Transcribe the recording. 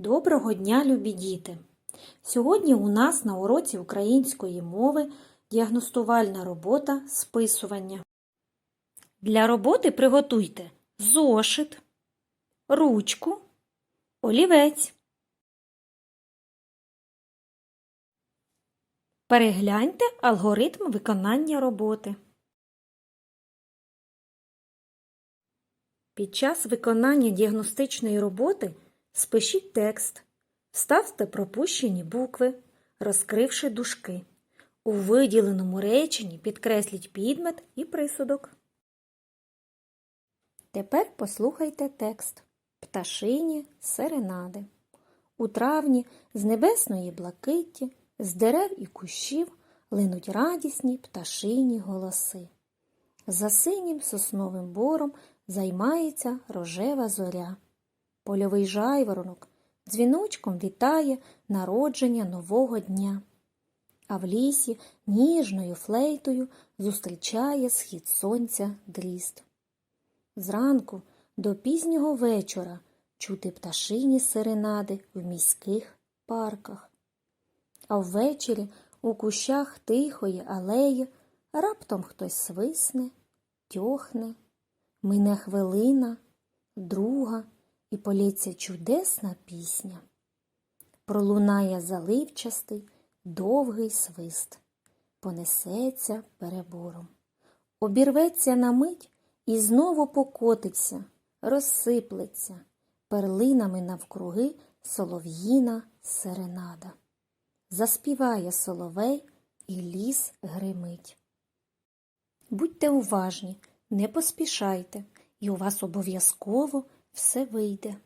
Доброго дня, любі діти! Сьогодні у нас на уроці української мови діагностувальна робота списування. Для роботи приготуйте зошит, ручку, олівець. Перегляньте алгоритм виконання роботи. Під час виконання діагностичної роботи спишіть текст, вставте пропущені букви, розкривши дужки. У виділеному реченні підкресліть підмет і присудок. Тепер послухайте текст Пташині серенади. У травні з небесної блакиті, з дерев і кущів линуть радісні пташині голоси. За синім сосновим бором займається рожева зоря. Польовий жайворонок дзвіночком вітає народження нового дня, а в лісі ніжною флейтою зустрічає схід сонця дріст. Зранку до пізнього вечора чути пташині серенади в міських парках, а ввечері у кущах тихої алеї раптом хтось свисне, тьохне, мине хвилина, друга і полється чудесна пісня. Пролунає заливчастий, довгий свист, понесеться перебором, обірветься на мить і знову покотиться, розсиплеться перлинами навкруги солов'їна серенада. Заспіває соловей і ліс гримить. Будьте уважні, не поспішайте, і у вас обов'язково все вийде.